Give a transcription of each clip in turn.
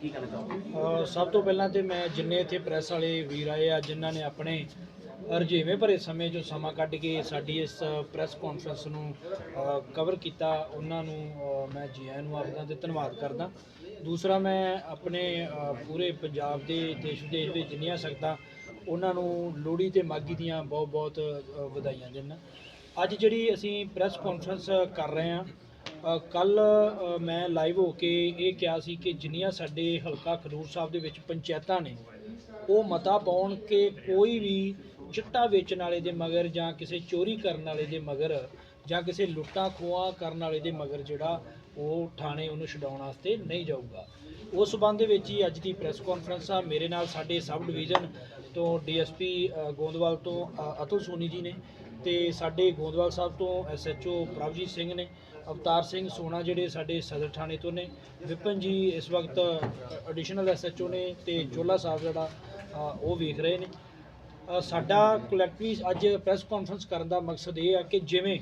ਕੀ ਕਹਿਣਾ ਚਾਹੋਗੇ? ਸਭ ਤੋਂ ਪਹਿਲਾਂ ਤੇ ਮੈਂ ਜਿੰਨੇ ਇੱਥੇ ਪ੍ਰੈਸ ਵਾਲੇ ਵੀਰ ਆਏ ਆ, ਜਿਨ੍ਹਾਂ ਨੇ ਆਪਣੇ ਰਜੇਵੇਂ ਭਰੇ ਸਮੇਂ ਜੋ ਸਮਾਂ ਕੱਢ ਕੇ ਸਾਡੀ ਇਸ ਪ੍ਰੈਸ ਕਾਨਫਰੰਸ ਨੂੰ ਕਵਰ ਕੀਤਾ, ਉਹਨਾਂ ਨੂੰ ਮੈਂ ਜੀ ਆਇਆਂ ਨੂੰ ਆਖਦਾ ਤੇ ਧੰਨਵਾਦ ਕਰਦਾ। ਦੂਸਰਾ ਮੈਂ ਆਪਣੇ ਪੂਰੇ ਪੰਜਾਬ ਦੇ ਦੇਸ਼ ਵਿਦੇਸ਼ ਦੇ ਜਿੰਨੀਆਂ ਸਕਦਾ ਉਹਨਾਂ ਨੂੰ ਲੋਹੜੀ ਤੇ ਮਾਗੀ ਦੀਆਂ ਬਹੁਤ ਬਹੁਤ ਵਧਾਈਆਂ ਦਿੰਦਾ। ਅੱਜ ਜਿਹੜੀ ਅਸੀਂ ਪ੍ਰੈਸ ਕਾਨਫਰੰਸ ਕਰ ਰਹੇ ਹਾਂ ਕੱਲ ਮੈਂ ਲਾਈਵ ਹੋ ਕੇ ਇਹ ਕਿਹਾ ਸੀ ਕਿ ਜਿੰਨੀਆਂ ਸਾਡੇ ਹਲਕਾ ਖਡੂਰ ਸਾਹਿਬ ਦੇ ਵਿੱਚ ਪੰਚਾਇਤਾਂ ਨੇ, ਉਹ ਮਤਾ ਪਾਉਣ ਕਿ ਕੋਈ ਵੀ ਚਿੱਟਾ ਵੇਚਣ ਵਾਲੇ ਦੇ ਮਗਰ ਜਾਂ ਕਿਸੇ ਚੋਰੀ ਕਰਨ ਵਾਲੇ ਦੇ ਮਗਰ ਜਾਂ ਕਿਸੇ ਲੁੱਟਾਂ ਖੋਹਾਂ ਕਰਨ ਵਾਲੇ ਦੇ ਮਗਰ ਜਿਹੜਾ ਉਹ ਥਾਣੇ ਉਹਨੂੰ ਛਡਾਉਣ ਵਾਸਤੇ ਨਹੀਂ ਜਾਊਗਾ। ਉਸ ਸਬੰਧ ਦੇ ਵਿੱਚ ਹੀ ਅੱਜ ਦੀ ਪ੍ਰੈਸ ਕਾਨਫਰੰਸ ਆ। ਮੇਰੇ ਨਾਲ ਸਾਡੇ ਸਬ ਡਿਵੀਜ਼ਨ ਤੋਂ ਡੀਐਸਪੀ ਗੋਂਦਵਾਲ ਤੋਂ ਅਤੁਲ ਸੋਨੀ ਜੀ ਨੇ। ਤੇ ਸਾਡੇ ਗੋਦਵਾਲ ਸਾਹਿਬ ਤੋਂ ਐਸਐਚਓ ਪ੍ਰਭਜੀਤ ਸਿੰਘ ਨੇ, ਅਵਤਾਰ ਸਿੰਘ ਸੋਨਾ ਜਿਹੜੇ ਸਾਡੇ ਸਦਰ ਥਾਣੇ ਤੋਂ ਨੇ, ਵਿਪਨ ਜੀ ਇਸ ਵਕਤ ਐਡੀਸ਼ਨਲ ਐਸਐਚਓ ਨੇ ਤੇ ਚੋਲਾ ਸਾਹਿਬ ਜਿਹੜਾ ਉਹ ਵੇਖ ਰਹੇ ਨੇ। ਸਾਡਾ ਕਲੈਕਟਿਵਲੀ ਅੱਜ ਪ੍ਰੈਸ ਕਾਨਫਰੰਸ ਕਰਨ ਦਾ ਮਕਸਦ ਇਹ ਹੈ ਕਿ ਜਿਵੇਂ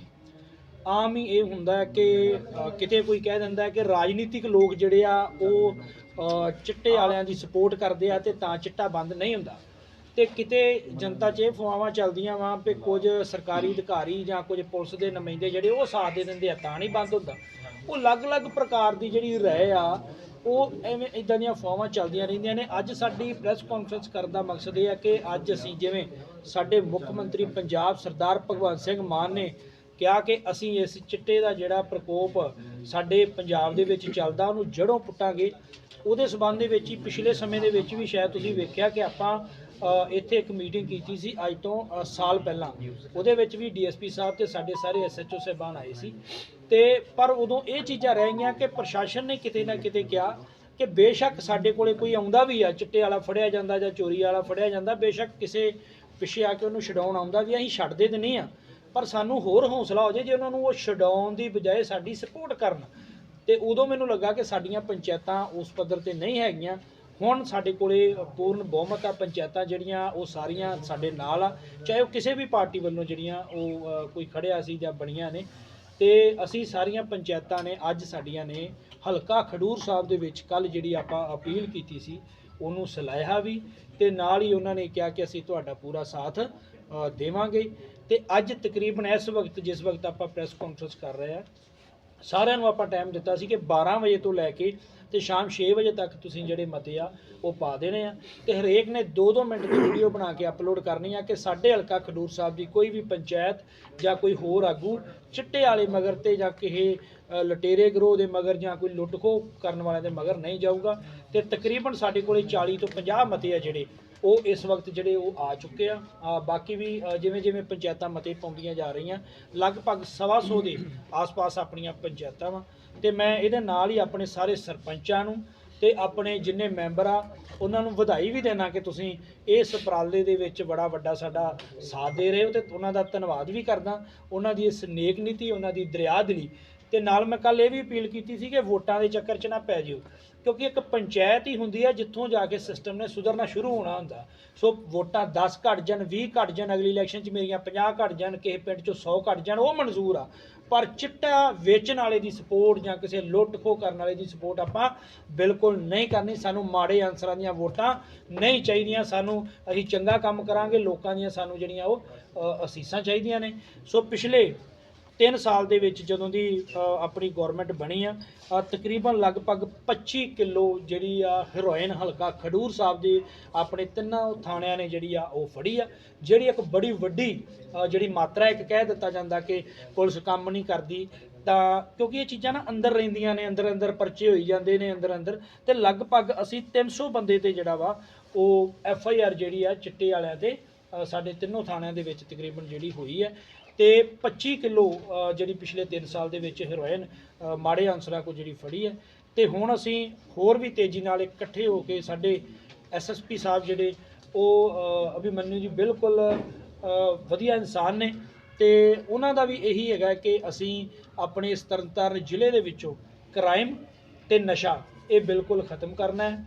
ਆਮ ਹੀ ਇਹ ਹੁੰਦਾ ਹੈ ਕਿ ਕਿਤੇ ਕੋਈ ਕਹਿ ਦਿੰਦਾ ਹੈ ਕਿ ਰਾਜਨੀਤਿਕ ਲੋਕ ਜਿਹੜੇ ਆ, ਉਹ ਚਿੱਟੇ ਵਾਲਿਆਂ ਦੀ ਸਪੋਰਟ ਕਰਦੇ ਆ ਤੇ ਤਾਂ ਚਿੱਟਾ ਬੰਦ ਨਹੀਂ ਹੁੰਦਾ। ਤੇ ਕਿਤੇ ਜਨਤਾ 'ਚ ਇਹ ਫਵਾਵਾਂ ਚੱਲਦੀਆਂ ਵਾਂ ਵੀ ਕੁਝ ਸਰਕਾਰੀ ਅਧਿਕਾਰੀ ਜਾਂ ਕੁਝ ਪੁਲਿਸ ਦੇ ਨੁਮਾਇੰਦੇ ਜਿਹੜੇ ਉਹ ਸਾਥ ਦੇ ਦਿੰਦੇ ਆ, ਤਾਂ ਨਹੀਂ ਬੰਦ ਹੁੰਦਾ। ਉਹ ਅਲੱਗ-ਅਲੱਗ ਪ੍ਰਕਾਰ ਦੀ ਜਿਹੜੀ ਰਹਿ ਆ, ਉਹ ਐਵੇਂ ਇਦਾਂ ਦੀਆਂ ਫਵਾਵਾਂ ਚੱਲਦੀਆਂ ਰਹਿੰਦੀਆਂ ਨੇ। ਅੱਜ ਸਾਡੀ ਪ੍ਰੈਸ ਕਾਨਫਰੰਸ ਕਰਨ ਦਾ ਮਕਸਦ ਇਹ ਹੈ ਕਿ ਅੱਜ ਅਸੀਂ ਜਿਵੇਂ ਸਾਡੇ ਮੁੱਖ ਮੰਤਰੀ ਪੰਜਾਬ ਸਰਦਾਰ ਭਗਵੰਤ ਸਿੰਘ ਮਾਨ ਨੇ ਕਿਹਾ ਕਿ ਅਸੀਂ ਇਸ ਚਿੱਟੇ ਦਾ ਜਿਹੜਾ ਪ੍ਰਕੋਪ ਸਾਡੇ ਪੰਜਾਬ ਦੇ ਵਿੱਚ ਚੱਲਦਾ, ਉਹਨੂੰ ਜੜੋਂ ਪੁੱਟਾਂਗੇ। ਉਹਦੇ ਸਬੰਧ ਦੇ ਵਿੱਚ ਹੀ ਪਿਛਲੇ ਸਮੇਂ ਦੇ ਵਿੱਚ ਵੀ ਸ਼ਾਇਦ ਤੁਸੀਂ ਵੇਖਿਆ ਕਿ ਆਪਾਂ ਇੱਥੇ ਇੱਕ ਮੀਟਿੰਗ ਕੀਤੀ ਸੀ ਅੱਜ ਤੋਂ ਸਾਲ ਪਹਿਲਾਂ। ਉਹਦੇ ਵਿੱਚ ਵੀ ਡੀਐਸਪੀ ਸਾਹਿਬ ਤੇ ਸਾਡੇ ਸਾਰੇ ਐਸਐਚਓ ਸਾਹਿਬਾਨ ਆਏ ਸੀ। ਤੇ ਪਰ ਉਦੋਂ ਇਹ ਚੀਜ਼ਾਂ ਰਹਿ ਗਈਆਂ ਕਿ ਪ੍ਰਸ਼ਾਸਨ ਨੇ ਕਿਤੇ ਨਾ ਕਿਤੇ ਕਿਹਾ ਕਿ ਬੇਸ਼ੱਕ ਸਾਡੇ ਕੋਲੇ ਕੋਈ ਆਉਂਦਾ ਵੀ ਆ, ਚਿੱਟੇ ਵਾਲਾ ਫੜਿਆ ਜਾਂਦਾ ਜਾਂ ਚੋਰੀ ਵਾਲਾ ਫੜਿਆ ਜਾਂਦਾ, ਬੇਸ਼ੱਕ ਕਿਸੇ ਪਿੱਛੇ ਆ ਕੇ ਉਹਨੂੰ ਛਡਾਉਣ ਆਉਂਦਾ ਵੀ ਅਸੀਂ ਛੱਡਦੇ ਤੇ ਨਹੀਂ ਆ ਪਰ ਸਾਨੂੰ ਹੋਰ ਹੌਸਲਾ ਹੋ ਜਾਏ ਜੇ ਉਹਨਾਂ ਨੂੰ ਉਹ ਛਡਾਉਣ ਦੀ ਬਜਾਏ ਸਾਡੀ ਸਪੋਰਟ ਕਰਨ। ਤੇ ਉਦੋਂ ਮੈਨੂੰ ਲੱਗਾ ਕਿ ਸਾਡੀਆਂ ਪੰਚਾਇਤਾਂ ਉਸ ਪੱਧਰ ਤੇ ਨਹੀਂ ਹੈਗੀਆਂ। ਹੁਣ ਸਾਡੇ ਕੋਲੇ ਪੂਰਨ ਬਹੁਮਤ ਆ, ਪੰਚਾਇਤਾਂ ਜਿਹੜੀਆਂ, ਉਹ ਸਾਰੀਆਂ ਸਾਡੇ ਨਾਲ ਆ। ਚਾਹੇ ਉਹ ਕਿਸੇ ਵੀ ਪਾਰਟੀ ਵੱਲੋਂ ਜਿਹੜੀਆਂ ਉਹ ਕੋਈ ਖੜਿਆ ਸੀ ਜਾਂ ਬਣੀਆਂ ਨੇ। ਤੇ ਅਸੀਂ ਸਾਰੀਆਂ ਪੰਚਾਇਤਾਂ ਨੇ, ਅੱਜ ਸਾਡੀਆਂ ਨੇ ਹਲਕਾ ਖਡੂਰ ਸਾਹਿਬ ਦੇ ਵਿੱਚ ਕੱਲ ਜਿਹੜੀ ਆਪਾਂ ਅਪੀਲ ਕੀਤੀ ਸੀ ਉਹਨੂੰ ਸਲਾਹਿਆ ਵੀ ਤੇ ਨਾਲ ਹੀ ਉਹਨਾਂ ਨੇ ਕਿਹਾ ਕਿ ਅਸੀਂ ਤੁਹਾਡਾ ਪੂਰਾ ਸਾਥ ਦੇਵਾਂਗੇ। ਤੇ ਅੱਜ ਤਕਰੀਬਨ ਇਸ ਵਕਤ, ਜਿਸ ਵਕਤ ਆਪਾਂ ਪ੍ਰੈਸ ਕਾਨਫਰੰਸ ਕਰ ਰਹੇ ਆ ਸਾਰਿਆਂ ਨੂੰ ਆਪਾਂ ਟਾਈਮ ਦਿੱਤਾ ਸੀ ਕਿ 12 ਵਜੇ ਤੋਂ ਲੈ ਕੇ ਤੇ ਸ਼ਾਮ 6 ਵਜੇ ਤੱਕ ਤੁਸੀਂ ਜਿਹੜੇ ਮਤੇ ਆ, ਉਹ ਪਾ ਦੇਣੇ ਆ। ਤੇ ਹਰੇਕ ਨੇ 2-2 ਮਿੰਟ ਦੀ ਵੀਡੀਓ ਬਣਾ ਕੇ ਅਪਲੋਡ ਕਰਨੀ ਆ ਕਿ ਸਾਡੇ ਹਲਕਾ ਖਡੂਰ ਸਾਹਿਬ ਦੀ ਕੋਈ ਵੀ ਪੰਚਾਇਤ ਜਾਂ ਕੋਈ ਹੋਰ ਆਗੂ, ਚਿੱਟੇ ਵਾਲੇ ਮਗਰ ਤੇ ਜਾਂ ਕਿਸੇ ਲਟੇਰੇ ਗਰੋਹ ਦੇ ਮਗਰ ਜਾਂ ਕੋਈ ਲੁੱਟਖੋ ਕਰਨ ਵਾਲਿਆਂ ਦੇ ਮਗਰ ਨਹੀਂ ਜਾਊਗਾ। ਤੇ ਤਕਰੀਬਨ ਸਾਡੇ ਕੋਲੇ 40 ਤੋਂ 50 ਮਤੇ ਆ ਜਿਹੜੇ, ਉਹ ਇਸ ਵਕਤ ਜਿਹੜੇ ਉਹ ਆ ਚੁੱਕੇ ਆ। ਬਾਕੀ ਵੀ ਜਿਵੇਂ ਜਿਵੇਂ ਪੰਚਾਇਤਾਂ ਮਤੇ ਪਾਉਂਦੀਆਂ ਜਾ ਰਹੀਆਂ, ਲਗਭਗ ਸਵਾ ਸੌ ਦੇ ਆਸ-ਪਾਸ ਆਪਣੀਆਂ ਪੰਚਾਇਤਾਂ ਵਾ। ਤੇ ਮੈਂ ਇਹਦੇ ਨਾਲ ਹੀ ਆਪਣੇ ਸਾਰੇ ਸਰਪੰਚਾਂ ਨੂੰ ਤੇ ਆਪਣੇ ਜਿੰਨੇ ਮੈਂਬਰ ਆ, ਉਹਨਾਂ ਨੂੰ ਵਧਾਈ ਵੀ ਦੇਣਾ ਕਿ ਤੁਸੀਂ ਇਸ ਉਪਰਾਲੇ ਦੇ ਵਿੱਚ ਬੜਾ ਵੱਡਾ ਸਾਡਾ ਸਾਥ ਦੇ ਰਹੇ ਹੋ ਤੇ ਉਹਨਾਂ ਦਾ ਧੰਨਵਾਦ ਵੀ ਕਰਦਾ। ਉਹਨਾਂ ਦੀ ਇਸ ਨੇਕ ਨੀਤੀ, ਉਹਨਾਂ ਦੀ ਦਰਿਆਦਲੀ ਤੇ ਨਾਲ ਮੈਂ ਕੱਲ ਇਹ ਵੀ ਅਪੀਲ ਕੀਤੀ ਸੀ ਕਿ ਵੋਟਾਂ ਦੇ ਚੱਕਰ 'ਚ ਨਾ ਪੈ ਜਿਓ, ਕਿਉਂਕਿ ਇੱਕ ਪੰਚਾਇਤ ਹੀ ਹੁੰਦੀ ਹੈ ਜਿੱਥੋਂ ਜਾ ਕੇ ਸਿਸਟਮ ਨੇ ਸੁਧਰਨਾ ਸ਼ੁਰੂ ਹੋਣਾ ਹੁੰਦਾ। ਸੋ ਵੋਟਾਂ 10 ਘਟ ਜਾਣ 20 ਘਟ ਜਾਣ, ਅਗਲੀ ਇਲੈਕਸ਼ਨ 'ਚ ਮੇਰੀਆਂ 50 ਘਟ ਜਾਣ, ਕਿਸੇ ਪਿੰਡ 'ਚੋਂ 100 ਘਟ ਜਾਣ, ਉਹ ਮਨਜ਼ੂਰ ਆ। ਪਰ ਚਿੱਟਾ ਵੇਚਣ ਵਾਲੇ ਦੀ ਸਪੋਰਟ ਜਾਂ ਕਿਸੇ ਲੁੱਟ ਖੋਹ ਕਰਨ ਵਾਲੇ ਦੀ ਸਪੋਰਟ ਆਪਾਂ ਬਿਲਕੁਲ ਨਹੀਂ ਕਰਨੀ। ਸਾਨੂੰ ਮਾੜੇ ਅਨਸਰਾਂ ਦੀਆਂ ਵੋਟਾਂ ਨਹੀਂ ਚਾਹੀਦੀਆਂ। ਸਾਨੂੰ ਅਸੀਂ ਚੰਗਾ ਕੰਮ ਕਰਾਂਗੇ, ਲੋਕਾਂ ਦੀਆਂ ਸਾਨੂੰ ਜਿਹੜੀਆਂ ਉਹ ਅਸੀਸਾਂ ਚਾਹੀਦੀਆਂ ਨੇ। ਸੋ ਪਿਛਲੇ 3 ਸਾਲ ਦੇ ਵਿੱਚ ਜਦੋਂ ਦੀ ਆਪਣੀ ਗਵਰਨਮੈਂਟ ਬਣੀ ਆ ਤਕਰੀਬਨ ਲਗਭਗ 25 ਕਿਲੋ ਜਿਹੜੀ ਆ ਹੈਰੋਇਨ ਹਲਕਾ ਖਡੂਰ ਸਾਹਿਬ ਦੇ ਆਪਣੇ ਤਿੰਨਾਂ ਥਾਣਿਆਂ ਨੇ ਜਿਹੜੀ ਆ ਉਹ ਫੜੀ ਆ। ਜਿਹੜੀ ਇੱਕ ਬੜੀ ਵੱਡੀ ਜਿਹੜੀ ਮਾਤਰਾ ਇੱਕ ਕਹਿ ਦਿੱਤਾ ਜਾਂਦਾ ਕਿ ਪੁਲਿਸ ਕੰਮ ਨਹੀਂ ਕਰਦੀ, ਤਾਂ ਕਿਉਂਕਿ ਇਹ ਚੀਜ਼ਾਂ ਨਾ ਅੰਦਰ ਰਹਿੰਦੀਆਂ ਨੇ, ਅੰਦਰ ਅੰਦਰ ਪਰਚੇ ਹੋਈ ਜਾਂਦੇ ਨੇ, ਅੰਦਰ ਅੰਦਰ, ਤੇ ਲਗਭਗ ਅਸੀਂ 300 ਬੰਦੇ ਤੇ ਜਿਹੜਾ ਵਾ, ਉਹ ਐਫ ਆਈ ਆਰ ਜਿਹੜੀ ਆ ਚਿੱਟੇ ਵਾਲਿਆਂ ਤੇ ਸਾਡੇ ਤਿੰਨੋਂ ਥਾਣਿਆਂ ਦੇ ਵਿੱਚ ਤਕਰੀਬਨ ਜਿਹੜੀ ਹੋਈ ਹੈ। ਤੇ 25 ਕਿਲੋ ਜਿਹੜੀ ਪਿਛਲੇ 3 ਸਾਲ ਦੇ ਵਿੱਚ ਹੈਰੋਇਨ ਮਾੜੇ ਅਨਸਰਾਂ ਕੋ ਜਿਹੜੀ ਫੜੀ ਹੈ। ਤੇ ਹੁਣ ਅਸੀਂ ਹੋਰ ਵੀ ਤੇਜ਼ੀ ਨਾਲ ਇਕੱਠੇ ਹੋ ਕੇ ਸਾਡੇ ਐਸਐਸਪੀ ਸਾਹਿਬ ਜਿਹੜੇ ਉਹ ਅ, ਅਭਿਮਨਿਊ ਜੀ ਬਿਲਕੁਲ ਵਧੀਆ ਇਨਸਾਨ ਨੇ। ਤੇ ਉਹਨਾਂ ਦਾ ਵੀ ਇਹੀ ਹੈਗਾ ਕਿ ਅਸੀਂ ਆਪਣੇ ਇਸ ਤਰਨਤਾਰਨ ਜ਼ਿਲ੍ਹੇ ਦੇ ਵਿੱਚੋਂ ਕ੍ਰਾਈਮ ਤੇ ਨਸ਼ਾ ਇਹ ਬਿਲਕੁਲ ਖਤਮ ਕਰਨਾ ਹੈ।